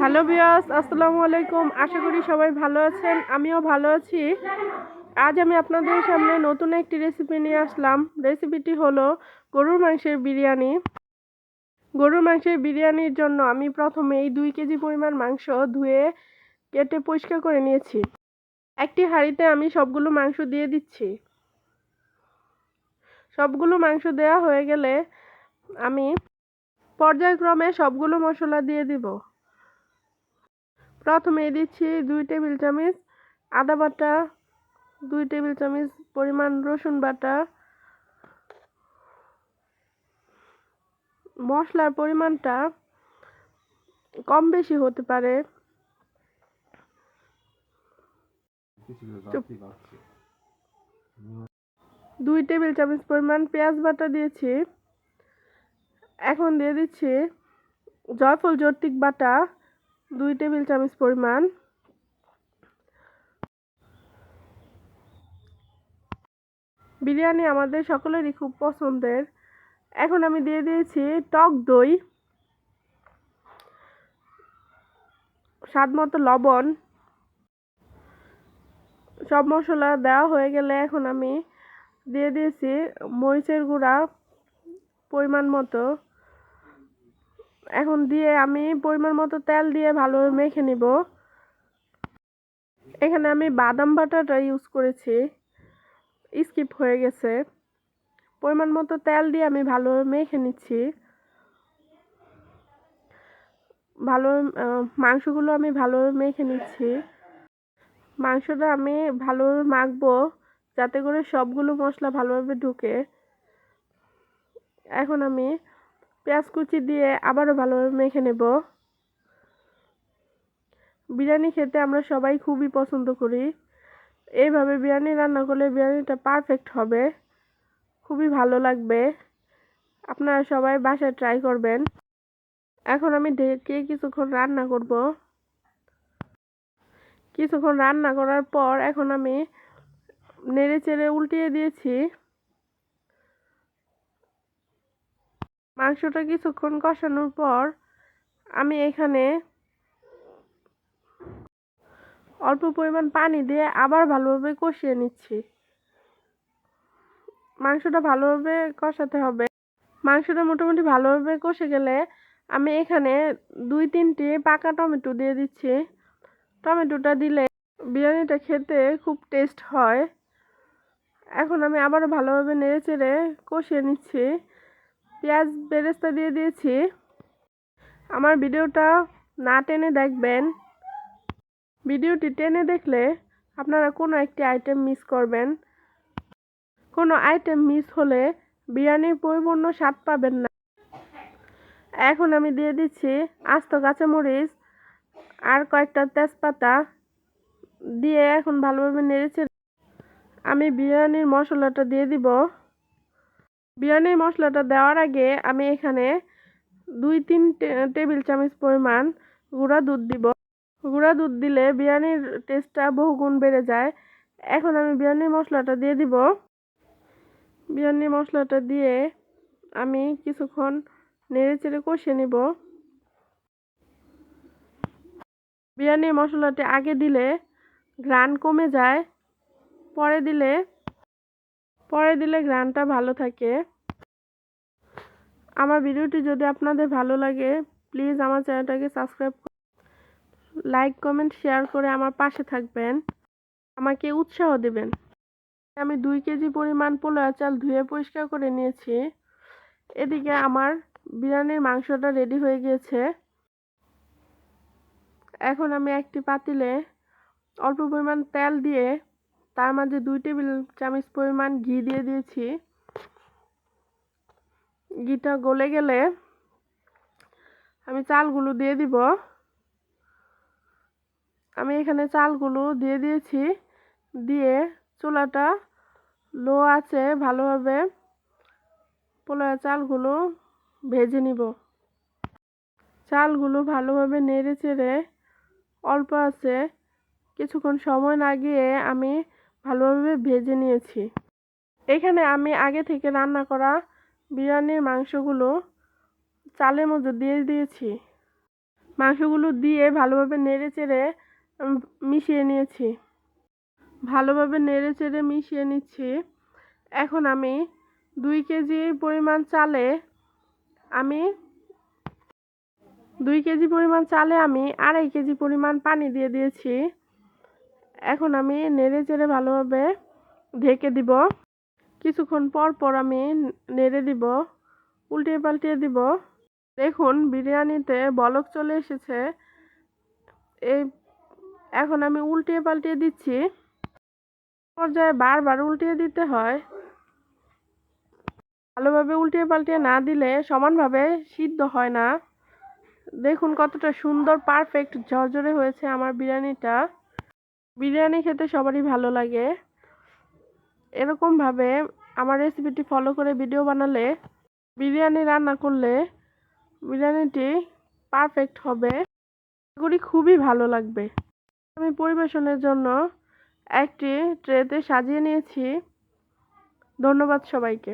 Hello বিয়াস আসসালামু আলাইকুম। আশা করি সবাই ভালো আছেন, আমিও ভালো আছি। আজ আমি আপনাদের সামনে নতুন একটি রেসিপি নিয়ে আসলাম। রেসিপিটি হলো গরুর মাংসের বিরিয়ানি। গরুর মাংসের বিরিয়ানির জন্য আমি প্রথমে এই দুই কেজি পরিমাণ মাংস ধুয়ে, কেটে পরিষ্কার করে নিয়েছি। একটি হাঁড়িতে আমি সবগুলো মাংস দিয়ে দিচ্ছি। সবগুলো মাংস দেওয়া হয়ে গেলে আমি পর্যায়ক্রমে সবগুলো মশলা দিয়ে দিব। প্রথমে দিচ্ছি দুই টেবিল চামচ আদা বাটা, দুই টেবিল চামচ পরিমাণ রসুন বাটা। মশলার পরিমাণটা কম বেশি হতে পারে। দুই টেবিল চামচ পরিমাণ পেঁয়াজ বাটা দিয়েছি। এখন দিয়ে দিচ্ছি জয়ফল জর্তিক বাটা। দুই টেবিল চামচ পরিমাণ। বিরিয়ানি আমাদের সকলেরই খুব পছন্দের। এখন আমি দিয়ে দিয়েছি টক দই স্বাদ মতো লবণ। সব মশলা দেওয়া হয়ে গেলে এখন আমি দিয়ে দিয়েছি মরিচের গুঁড়া পরিমাণ মতো। এখন দিয়ে আমি পরিমাণ মতো তেল দিয়ে ভালোভাবে মেখে নিব। এখানে আমি বাদাম বাটাটা ইউজ করেছি। স্কিপ হয়ে গেছে। পরিমাণ মতো তেল দিয়ে আমি ভালোভাবে মেখে নিচ্ছি। ভালো মাংসগুলো আমি ভালোভাবে মেখে নিচ্ছি। মাংসটা আমি ভালোভাবে মাখবো যাতে করে সবগুলো মশলা ভালোভাবে ঢুকে। এখন আমি পেঁয়াজ কুচি দিয়ে আবারও ভালোভাবে মেখে নেব। বিরিয়ানি খেতে আমরা সবাই খুবই পছন্দ করি। এইভাবে বিরিয়ানি রান্না করলে বিরিয়ানিটা পারফেক্ট হবে। খুবই ভালো লাগবে। আপনারা সবাই বাসায় ট্রাই করবেন। এখন আমি ঢেকে কিছুক্ষণ রান্না করব। কিছুক্ষণ রান্না করার পর এখন আমি নেড়ে চেড়ে উল্টিয়ে দিয়েছি। মাংসটা কিছুক্ষণ কষানোর পর আমি এখানে অল্প পরিমাণ পানি দিয়ে আবার ভালোভাবে কষিয়ে নিচ্ছি। মাংসটা ভালোভাবে কষাতে হবে। মাংসটা মোটামুটি ভালোভাবে কষে গেলে আমি এখানে দুই তিনটি পাকা টমেটো দিয়ে দিচ্ছি। টমেটোটা দিলে বিরিয়ানিটা খেতে খুব টেস্ট হয়। এখন আমি আবারও ভালোভাবে নেড়ে চেড়ে কষিয়ে নিচ্ছি। পেঁয়াজ বেরেস্তা দিয়ে দিয়েছি। আমার ভিডিওটা না টেনে দেখবেন। ভিডিওটি টেনে দেখলে আপনারা কোনো একটি আইটেম মিস করবেন। কোনো আইটেম মিস হলে বিরিয়ানির পরিপূর্ণ স্বাদ পাবেন না। এখন আমি দিয়ে দিচ্ছি আস্ত কাঁচামরিচ আর কয়েকটা তেজপাতা দিয়ে এখন ভালোভাবে নেড়েছে আমি বিরিয়ানির মশলাটা দিয়ে দিব। বিরিয়ানির মশলাটা দেওয়ার আগে আমি এখানে দুই, তিন টেবিল চামচ পরিমাণ গুঁড়া দুধ দিব। গুঁড়া দুধ দিলে বিরিয়ানির টেস্টটা বহুগুণ বেড়ে যায়। এখন আমি বিরিয়ানির মশলাটা দিয়ে দিব। বিরিয়ানির মশলাটা দিয়ে আমি কিছুক্ষণ নেড়ে চেড়ে কষিয়ে নিব। বিরিয়ানির মশলাটি আগে দিলে ঘ্রাণ কমে যায়, পরে দিলে পরে দিলে ঘ্রাণটা ভালো থাকে। আমার ভিডিওটি যদি আপনাদের ভালো লাগে প্লিজ আমার চ্যানেলটাকে সাবস্ক্রাইব লাইক কমেন্ট শেয়ার করে আমার পাশে থাকবেন। আমাকে উৎসাহ দেবেন। আমি দুই কেজি পরিমাণ পোলাও চাল ধুয়ে পরিষ্কার করে নিয়েছি। এদিকে আমার বিরিয়ানির মাংসটা রেডি হয়ে গিয়েছে। এখন আমি একটি পাতিলে অল্প পরিমাণ তেল দিয়ে তার মাঝে দুই টেবিল চামচ পরিমাণ ঘি দিয়ে দিয়েছি। ঘিটা গলে গেলে আমি চালগুলো দিয়ে দিব। আমি এখানে চালগুলো দিয়ে দিয়েছি। দিয়ে চুলাটা লো আছে, ভালোভাবে পোলাও চালগুলো ভেজে নিব। চালগুলো ভালোভাবে নেড়ে চেড়ে অল্প আছে। কিছুক্ষণ সময় না গিয়ে আমি ভালোভাবে ভেজে নিয়েছি। এখানে আমি আগে থেকে রান্না করা বিরিয়ানির মাংসগুলো চালের মধ্যে দিয়ে দিয়েছি। মাংসগুলো দিয়ে ভালোভাবে নেড়ে চেড়ে মিশিয়ে নিয়েছি। ভালোভাবে নেড়ে চেড়ে মিশিয়ে নিচ্ছি। এখন আমি দুই কেজি পরিমাণ চালে আমি, দুই কেজি পরিমাণ চালে আমি আড়াই কেজি পরিমাণ পানি দিয়ে দিয়েছি। এখন আমি নেড়ে চেড়ে ভালোভাবে ঢেকে দিব। কিছুক্ষণ পর পর আমি নেড়ে দিব, উল্টিয়ে পাল্টিয়ে দিব। দেখুন, বিরিয়ানিতে বলক চলে এসেছে। এই, এখন আমি উল্টিয়ে পাল্টিয়ে দিচ্ছি। পর্যায়ে বারবার উল্টিয়ে দিতে হয়। ভালোভাবে উল্টিয়ে পাল্টিয়ে না দিলে সমানভাবে সিদ্ধ হয় না। দেখুন কতটা সুন্দর, পারফেক্ট, ঝরঝরে হয়েছে আমার বিরিয়ানিটা। বিরিয়ানি খেতে সবারই ভালো লাগে। এরকমভাবে আমার রেসিপিটি ফলো করে ভিডিও বানালে বিরিয়ানি রান্না করলে বিরিয়ানিটি পারফেক্ট হবে। করি খুবই ভালো লাগবে। আমি পরিবেশনের জন্য একটি ট্রেতে সাজিয়ে নিয়েছি। ধন্যবাদ সবাইকে।